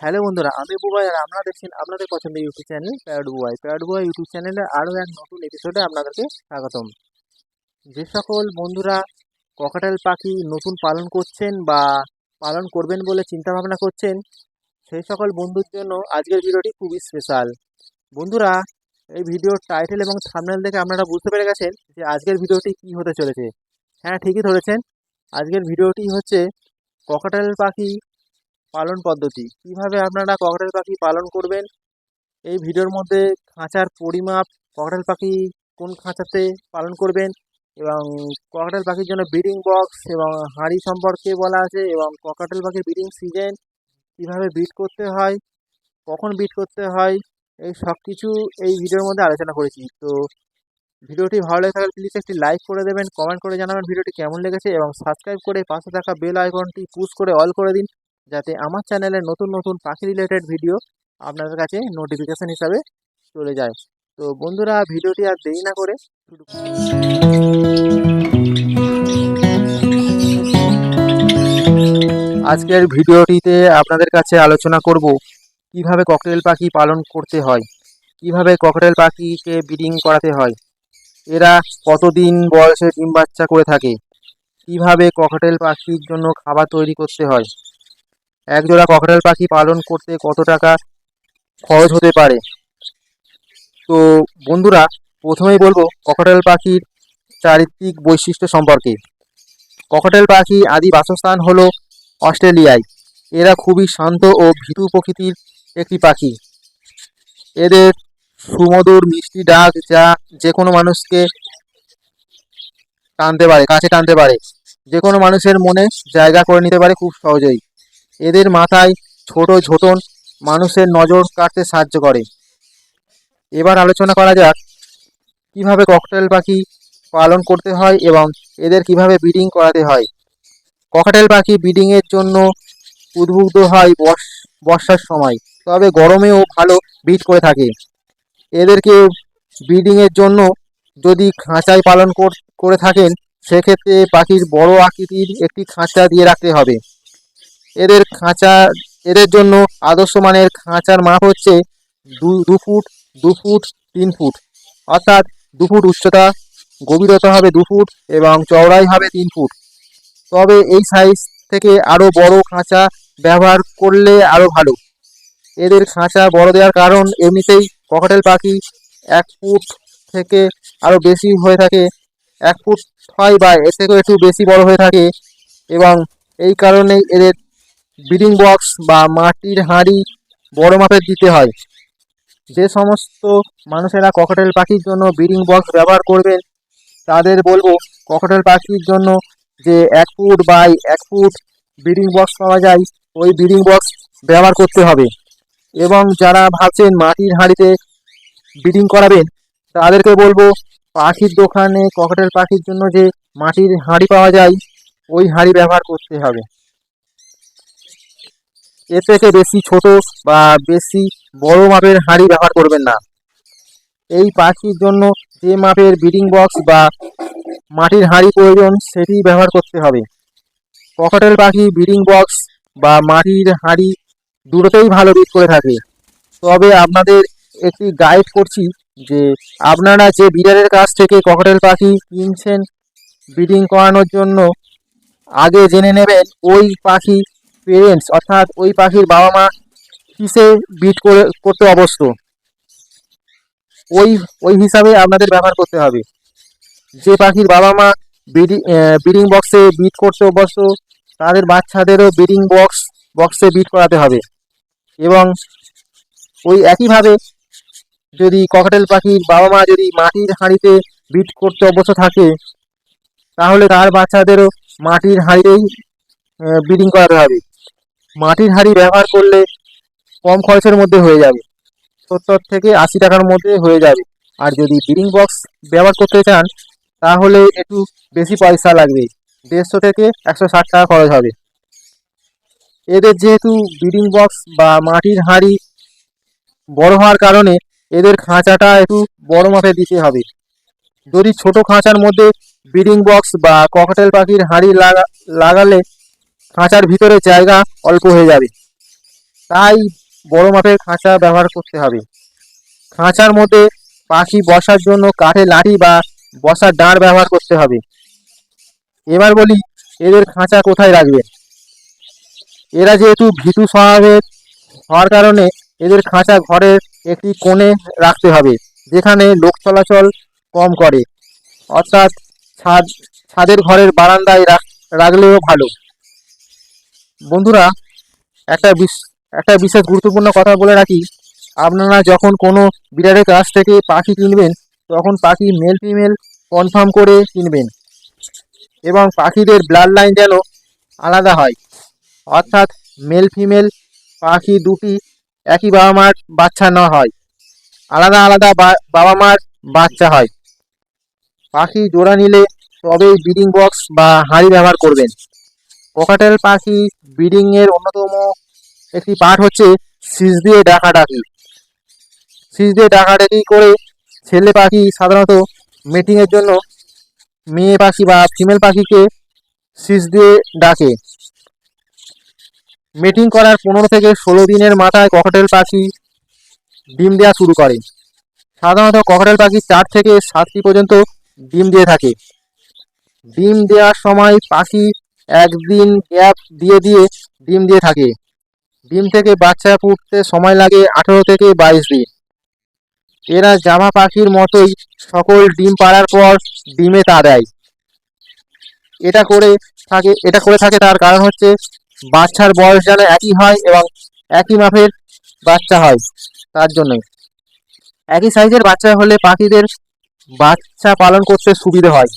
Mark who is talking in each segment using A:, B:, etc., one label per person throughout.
A: Hello বন্ধুরা, আমি বুবাই আর আপনারা দেখছেন আপনাদের পছন্দের YouTube channel parrot Bubai parrot Bubai YouTube চ্যানেলে আরও এক নতুন এপিসোডে আপনাদেরকে স্বাগতম। যে সকল বন্ধুরা ককাটেল পাখি নতুন পালন করছেন বা পালন করবেন বলে চিন্তা ভাবনা করছেন, সেই সকল বন্ধুর জন্য আজকের ভিডিওটি খুবই স্পেশাল বন্ধুরা, এই ভিডিওর টাইটেল এবং থাম্বনেল দেখে আপনারা বুঝতে পেরে গেছেন যে আজকের ভিডিওটি কী হতে চলেছে। হ্যাঁ ঠিকই ধরেছেন। আজকের ভিডিওটি হচ্ছে ককাটেল পাখি পালন পদ্ধতি। কীভাবে আপনারা ককটেল পাখি পালন করবেন? এই ভিডিওর মধ্যে খাঁচার পরিমাপ, ককটেল পাখি কোন খাঁচাতে পালন করবেন এবং ককটেল পাখির জন্য ব্রিডিং বক্স এবং হাঁড়ি সম্পর্কে বলা আছে এবং ককাটেল পাখির ব্রিডিং সিজন কীভাবে ব্রিড করতে হয়, কখন ব্রিড করতে হয়, এই সব কিছু এই ভিডিওর মধ্যে আলোচনা করেছি। তো ভিডিওটি ভালো লেগে থাকলে প্লিজ একটি লাইক করে দেবেন কমেন্ট করে জানাবেন ভিডিওটি কেমন লেগেছে এবং সাবস্ক্রাইব করে পাশে থাকা বেল আইকনটি পুশ করে অল করে দিন। যাতে আমার চ্যানেলে নতুন নতুন পাখি রিলেটেড ভিডিও আপনাদের কাছে নোটিফিকেশান হিসাবে চলে যায়। তো বন্ধুরা, ভিডিওটি আর দেরি না করে শুরু আজকের ভিডিওটিতে আপনাদের কাছে আলোচনা করব, কীভাবে ককটেল পাখি পালন করতে হয়, কীভাবে ককটেল পাখিকে ব্রিডিং করাতে হয়, এরা কতদিন বয়সে ডিম বাচ্চা করে থাকে, কীভাবে ককটেল পাখির জন্য খাবার তৈরি করতে হয় একজোড়া ককটেল পাখি পালন করতে কত টাকা খরচ হতে পারে? তো বন্ধুরা, প্রথমেই বলব ককটেল পাখির চারিত্রিক বৈশিষ্ট্য সম্পর্কে। ককটেল পাখি আদি বাসস্থান হলো অস্ট্রেলিয়ায়। এরা খুবই শান্ত ও ভীতু প্রকৃতির একটি পাখি। এদের সুমধুর মিষ্টি ডাক যা যে কোনো মানুষকে টানতে পারে, কাছে টানতে পারে। যে কোনো মানুষের মনে জায়গা করে নিতে পারে খুব সহজেই। এদের মাথায় ছোট ঝোঁটন মানুষের নজর কাটতে সাহায্য করে। এবার আলোচনা করা যাক, কীভাবে ককটেল পাখি পালন করতে হয় এবং এদের কীভাবে ব্রিডিং করাতে হয়। ককটেল পাখি ব্রিডিংয়ের জন্য উদ্বুদ্ধ হয় বর্ষ, বর্ষার সময়, তবে গরমেও ভালো ব্রিড করে থাকে। এদেরকে ব্রিডিংয়ের জন্য যদি খাঁচায় পালন করে থাকেন, সেক্ষেত্রে পাখির বড় আকৃতির একটি খাঁচা দিয়ে রাখতে হবে। এদের খাঁচা, এদের জন্য আদর্শ মানের খাঁচার মাপ হচ্ছে দু দু ফুট দু ফুট, তিন ফুট। অর্থাৎ দু ফুট উচ্চতা, গভীরতা হবে দু ফুট এবং চওড়াই হবে তিন ফুট। তবে এই সাইজ থেকে আরও বড় খাঁচা ব্যবহার করলে আরও ভালো। এদের খাঁচা বড় দেওয়ার কারণ এমনিতেই ককটেল পাখি এক ফুট থেকে আরও বেশি হয়ে থাকে। এক ফুট হয় বা এর থেকেও একটু বেশি বড় হয়ে থাকে এবং এই কারণেই এদের ব্রিডিং বক্স বা মাটির হাঁড়ি বড় মাপের দিতে হয়। যে সমস্ত মানুষেরা ককটেল পাখির জন্য ব্রিডিং বক্স ব্যবহার করবেন, তাদের বলব ককটেল পাখির জন্য যে এক ফুট বাই এক ফুট ব্রিডিং বক্স পাওয়া যায়, ওই ব্রিডিং বক্স ব্যবহার করতে হবে। এবং যারা ভাবছেন মাটির হাঁড়িতে ব্রিডিং করাবেন, তাদেরকে বলব পাখির দোকানে ককটেল পাখির জন্য যে মাটির হাঁড়ি পাওয়া যায়, ওই হাঁড়ি ব্যবহার করতে হবে। এর থেকে বেশি ছোট বা বেশি বড় মাপের হাঁড়ি ব্যবহার করবেন না। এই পাখির জন্য যে মাপের ব্রিডিং বক্স বা মাটির হাঁড়ি প্রয়োজন, সেটি ব্যবহার করতে হবে। ককটেল পাখি ব্রিডিং বক্স বা মাটির হাঁড়ি দুটোতেই ভালো ব্রিড করে থাকে। তবে আপনাদের একটি গাইড করছি যে আপনারা যে ব্রিডারের কাছ থেকে ককটেল পাখি কিনছেন ব্রিডিং করানোর জন্য আগে জেনে নেবেন, ওই পাখি পেরেন্টস অর্থাৎ ওই পাখির বাবা মা কিসে বিট করে, করতে অবস্থ? ওই ওই হিসাবে আপনাদের ব্যবহার করতে হবে। যে পাখির বাবা মা ব্রিডিং ব্রিডিং বক্সে বিট করতে অভ্যস্ত, তাদের বাচ্চাদেরও ব্রিডিং বক্স বক্সে বিট করাতে হবে। এবং ওই একইভাবে যদি ককটেল পাখির বাবা মা যদি মাটির হাঁড়িতে বিট করতে অভ্যস্ত থাকে, তাহলে তার বাচ্চাদেরও মাটির হাঁড়িতেই ব্রিডিং করাতে হবে। মাটির হাঁড়ি ব্যবহার করলে কম খরচের মধ্যে হয়ে যাবে। সত্তর থেকে আশি টাকার মধ্যে হয়ে যাবে। আর যদি ব্রিডিং বক্স ব্যবহার করতে চান, তাহলে একটু বেশি পয়সা লাগবে। দেড়শো থেকে একশো ষাট টাকা খরচ হবে। এদের যেহেতু ব্রিডিং বক্স বা মাটির হাঁড়ি বড় হওয়ার কারণে এদের খাঁচাটা একটু বড় মাপে দিতে হবে। যদি ছোট খাঁচার মধ্যে ব্রিডিং বক্স বা ককটেল পাখির হাঁড়ি লাগা লাগালে খাঁচার ভিতরে জায়গা অল্প হয়ে যাবে। তাই বড় মাপের খাঁচা ব্যবহার করতে হবে। খাঁচার মধ্যে পাখি বসার জন্য কাঠের লাঠি বা বসার ডাঁড় ব্যবহার করতে হবে। এবার বলি, এদের খাঁচা কোথায় রাখবেন? এরা যেহেতু ভীতু স্বভাবের, হওয়ার কারণে এদের খাঁচা ঘরের একটি কোণে রাখতে হবে, যেখানে লোক চলাচল কম করে। অর্থাৎ ছাদ, ছাদের ঘরের বারান্দায় রাখ- রাখলেও ভালো। বন্ধুরা, একটা একটা বিশেষ গুরুত্বপূর্ণ কথা বলে রাখি। আপনারা যখন কোনো বিড়ালের কাছ থেকে পাখি কিনবেন, তখন পাখি মেল ফিমেল কনফার্ম করে কিনবেন এবং পাখিদের ব্লাড লাইন যেন আলাদা হয়। অর্থাৎ মেল ফিমেল পাখি দুটি একই বাবা মার বাচ্চা না হয়, আলাদা আলাদা বাবা মার বাচ্চা হয়। পাখি জোড়া নিলে তবেই ব্রিডিং বক্স বা হাঁড়ি ব্যবহার করবেন। ককাটেল পাখি ব্রিডিং এর অন্যতম একটি পার্ট হচ্ছে সিজ দিয়ে ডাকাডাকি সিজ দিয়ে ডাকাডাকি করে ছেলে পাখি সাধারণত মিটিং এর জন্য মেয়ে পাখি বা ফিমেল পাখিকে সিজ দিয়ে ডাকে। মিটিং করার পনেরো থেকে ষোলো দিনের মাথায় ককাটেল পাখি ডিম দেওয়া শুরু করে। সাধারণত ককাটেল পাখি চার থেকে সাতটি পর্যন্ত ডিম দিয়ে থাকে। ডিম দেওয়ার সময় পাখি একদিন গ্যাপ দিয়ে দিয়ে ডিম দিয়ে থাকে। ডিম থেকে বাচ্চা ফুটতে সময় লাগে আঠেরো থেকে বাইশ দিন। এরা জামা পাখির মতোই সকল ডিম পাড়ার পর ডিমে তা দেয়। এটা করে থাকে, এটা করে থাকে তার কারণ হচ্ছে বাচ্চার বয়স যেন একই হয় এবং একই মাপের বাচ্চা হয় তার জন্যই। একই সাইজের বাচ্চা হলে পাখিদের বাচ্চা পালন করতে সুবিধে হয়।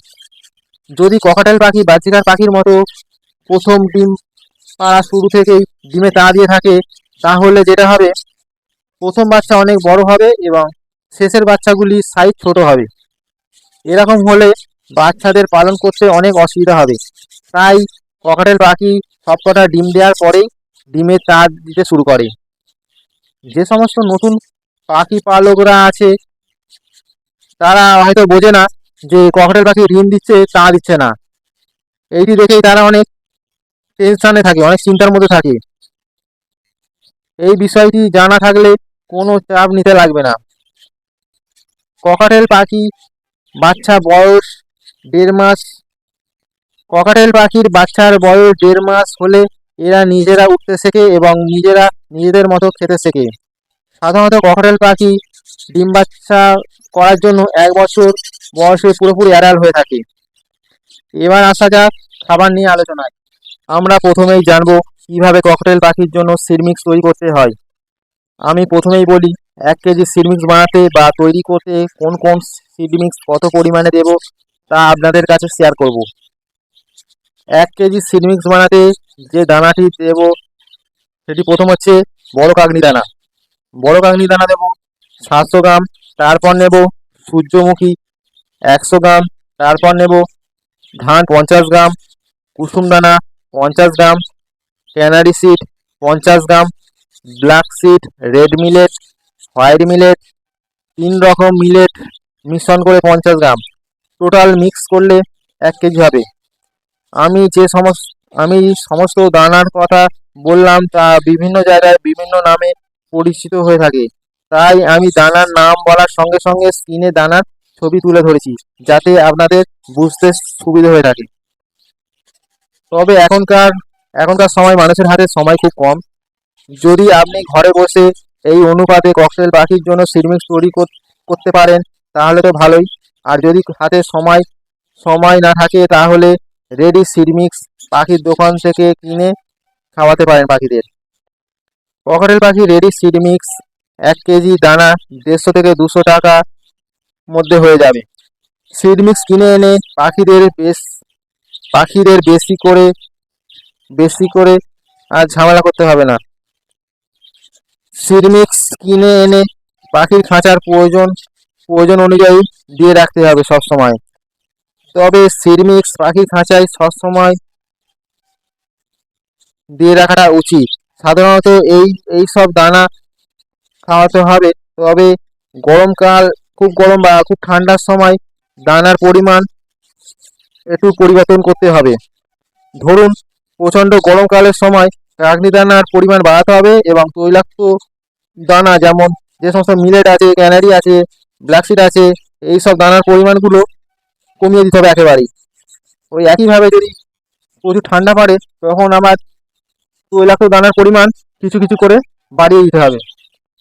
A: যদি ককাটেল পাখি বাচ্চিকার পাখির মতো প্রথম ডিম পাড়া শুরু থেকেই ডিমে তা দিয়ে থাকে, তাহলে যেটা হবে, প্রথম বাচ্চা অনেক বড় হবে এবং শেষের বাচ্চাগুলি সাইজ ছোট হবে। এরকম হলে বাচ্চাদের পালন করতে অনেক অসুবিধা হবে। তাই ককাটেল পাখি সবকটা ডিম দেওয়ার পরেই ডিমে তা দিতে শুরু করে। যে সমস্ত নতুন পাখি পালকরা আছে, তারা হয়তো বোঝে না যে ককাটেল পাখি ঋণ দিচ্ছে, তা দিচ্ছে না। এইটি দেখেই তারা অনেক টেনশনে থাকে, অনেক চিন্তার মধ্যে থাকে। এই বিষয়টি জানা থাকলে কোনো চাপ নিতে লাগবে না। ককাটেল পাখি বাচ্চা বয়স দেড় মাস। ককাটেল পাখির বাচ্চার বয়স দেড় মাস হলে এরা নিজেরা উঠতে শেখে এবং নিজেরা নিজেদের মতো খেতে শেখে। সাধারণত ককাটেল পাখি ডিম বাচ্চা করার জন্য এক বছর বয়সে পুরোপুরি অ্যাডাল হয়ে থাকে। এবার আসা যাক খাবার নিয়ে আলোচনায়। আমরা প্রথমেই জানব কীভাবে ককটেল পাখির জন্য সিডমিক্স তৈরি করতে হয়। আমি প্রথমেই বলি, এক কেজি সিডমিক্স বানাতে বা তৈরি করতে কোন কোন সিডমিক্স কত পরিমাণে দেব তা আপনাদের কাছে শেয়ার করব। এক কেজি সিডমিক্স বানাতে যে দানাটি দেব, সেটি প্রথম হচ্ছে বড় কাগনি দানা। বড় কাগনি দানা দেব সাতশো গ্রাম তারপর নেব সূর্যমুখী একশো গ্রাম, তারপর নেব ধান পঞ্চাশ গ্রাম, কুসুম দানা পঞ্চাশ গ্রাম ক্যানারি সিড পঞ্চাশ gram black seed red millet white millet তিন রকম মিলেট মিশ্রণ করে পঞ্চাশ গ্রাম। টোটাল মিক্স করলে এক কেজি হবে। আমি যে সমস্ত, আমি সমস্ত দানার কথা বললাম তা বিভিন্ন জায়গায় বিভিন্ন নামে পরিচিত হয়ে থাকে। তাই আমি দানার নাম বলার সঙ্গে সঙ্গে স্ক্রিনে দানার ছবি তুলে ধরেছি, যাতে আপনাদের বুঝতে সুবিধা হয়ে থাকে। তবে এখনকার এখনকার সময় মানুষের হাতে সময় খুব কম। যদি আপনি ঘরে বসে এই অনুপাতে ককটেল পাখির জন্য সিডমিক্স তৈরি কর- করতে পারেন, তাহলে তো ভালোই। আর যদি হাতে সময় সময় না থাকে, তাহলে রেডি সিডমিক্স পাখির দোকান থেকে কিনে খাওয়াতে পারেন পাখিদের। ককটেল পাখি রেডি সিডমিক্স এক কেজি দানা দেড়শো থেকে দুশো টাকা মধ্যে হয়ে যাবে। সিডমিক্স কিনে এনে পাখিদের বেশ পাখিদের বেশি করে বেশি করে আর ঝামেলা করতে হবে না। সিডমিক্স কিনে এনে পাখির খাঁচার প্রয়োজন প্রয়োজন অনুযায়ী দিয়ে রাখতে হবে সব সময়। তবে সিডমিক্স পাখির খাঁচায় সবসময় দিয়ে রাখাটা উচিত। সাধারণত এই এই সব দানা খাওয়াতে হবে। তবে গরমকাল খুব গরম বা খুব ঠান্ডার সময় দানার পরিমাণ একটু পরিবর্তন করতে হবে। ধরুন, প্রচণ্ড গরমকালের সময় দানার পরিমাণ বাড়াতে হবে এবং তৈলাক্ত দানা যেমন যে সমস্ত মিলেট আছে ক্যানারি আছে ব্ল্যাকসিড আছে এই সব দানার পরিমাণগুলো কমিয়ে দিতে হবে একেবারেই। ওই একইভাবে যদি প্রচুর ঠান্ডা পড়ে, তখন আমার তৈলাক্ত দানার পরিমাণ কিছু কিছু করে বাড়িয়ে দিতে হবে।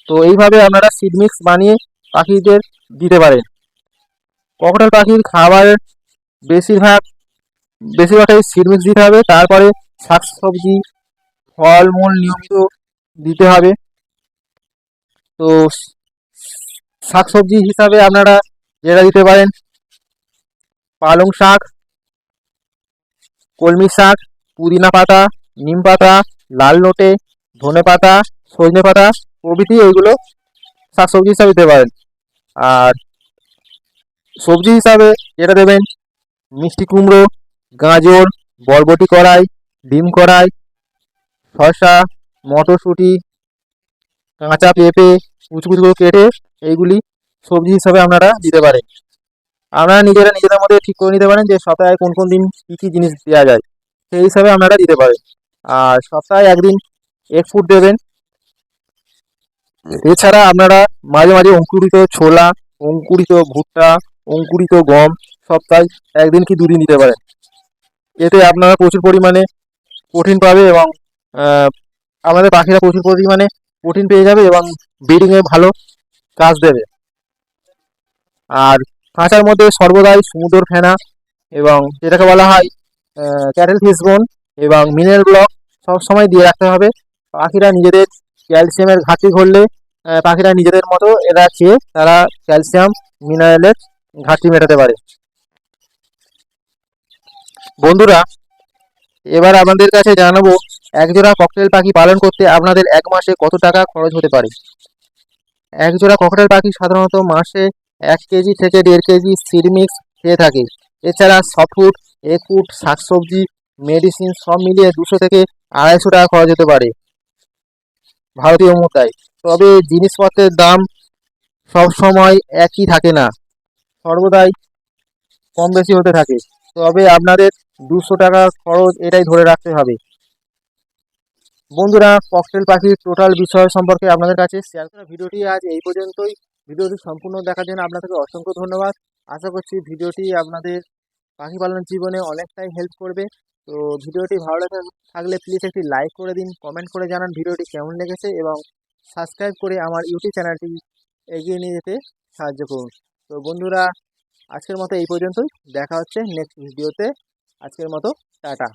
A: তো এইভাবে আপনারা সিড মিক্স বানিয়ে পাখিদের দিতে পারেন। ককটেল পাখির খাবারের বেশিরভাগ, বেশিরভাগটাই সিড মিক্স দিতে হবে, তারপরে শাক শাকসবজি, ফলমূল নিয়মিত দিতে হবে। তো শাকসবজি হিসাবে আপনারা যেটা দিতে পারেন, পালং শাক, কলমি শাক, পুদিনা পাতা, নিম পাতা, লাল নোটে ধনে পাতা, সজনে পাতা প্রভৃতি এইগুলো শাকসবজি হিসাবে দিতে পারেন। আর সবজি হিসাবে যেটা দেবেন, মিষ্টি কুমড়ো, গাজর, বরবটি কড়াই, ডিম কড়াই, শসা, মটরশুঁটি, কাঁচা পেঁপে কুচু কুচু করে কেটে এইগুলি সবজি হিসাবে আপনারা দিতে পারেন। আপনারা নিজেরা নিজেদের মধ্যে ঠিক করে নিতে পারেন যে সপ্তাহে কোন কোন দিন কী কী জিনিস দেওয়া যায়। সেই হিসাবে আপনারা দিতে পারেন। আর সপ্তাহে একদিন এক ফুট দেবেন এছাড়া আপনারা মাঝে মাঝে অঙ্কুরিত ছোলা, অঙ্কুরিত ভুট্টা, অঙ্কুরিত গম সপ্তাহে একদিন কি দুদিন দিতে পারেন। এতে আপনারা প্রচুর পরিমাণে প্রোটিন পাবে এবং আমাদের পাখিরা প্রচুর পরিমাণে প্রোটিন পেয়ে যাবে এবং ব্রিডিংয়ে ভালো কাজ দেবে। আর কাঁচার মধ্যে সর্বদাই সমুদ্র ফেনা এবং যেটাকে বলা হয় ক্যাটেল ফিশ বোন এবং মিনারেল ব্লক সব সময় দিয়ে রাখতে হবে। পাখিরা নিজেদের ক্যালসিয়ামের ঘাটতি ঘটলে পাখিরা নিজেদের মতো এরা খেয়ে তারা ক্যালসিয়াম, মিনারেলের ঘাটতি মেটাতে পারে। বন্ধুরা, এবার আপনাদের কাছে জানাব, একজোড়া ককটেল পাখি পালন করতে আপনাদের এক মাসে কত টাকা খরচ হতে পারে? একজোড়া ককটেল পাখি সাধারণত মাসে এক কেজি থেকে দেড় কেজি সিড মিক্স খেয়ে থাকে। এছাড়া সফটফুড এক ফুড শাকসবজি মেডিসিন সব মিলিয়ে দুশো থেকে আড়াইশো টাকা খরচ হতে পারে। ভারতীয় মুদ্রায়। তবে জিনিসপত্রের দাম সব সময় একই থাকে না। সর্বদাই কম বেশি হতে থাকে। তবে আপনাদের দুশো টাকা খরচ এটাই ধরে রাখতে হবে। বন্ধুরা ককটেল পাখির টোটাল বিষয় সম্পর্কে আপনাদের কাছে শেয়ার করা ভিডিওটি আজ এই পর্যন্তই। ভিডিওটি সম্পূর্ণ দেখার জন্য আপনাদেরকে অসংখ্য ধন্যবাদ। আশা করছি ভিডিওটি আপনাদের পাখি পালন জীবনে অনেকটাই হেল্প করবে। তো ভিডিওটি ভালো লাগা থাকলে প্লিজ একটি লাইক করে দিন কমেন্ট করে জানান ভিডিওটি কেমন লেগেছে এবং সাবস্ক্রাইব করে আমার ইউটিউব চ্যানেলটি এগিয়ে নিয়ে যেতে সাহায্য করুন। তো বন্ধুরা, আজকের মতো এই পর্যন্তই। দেখা হচ্ছে নেক্সট ভিডিওতে আজকের মতো, টাটা।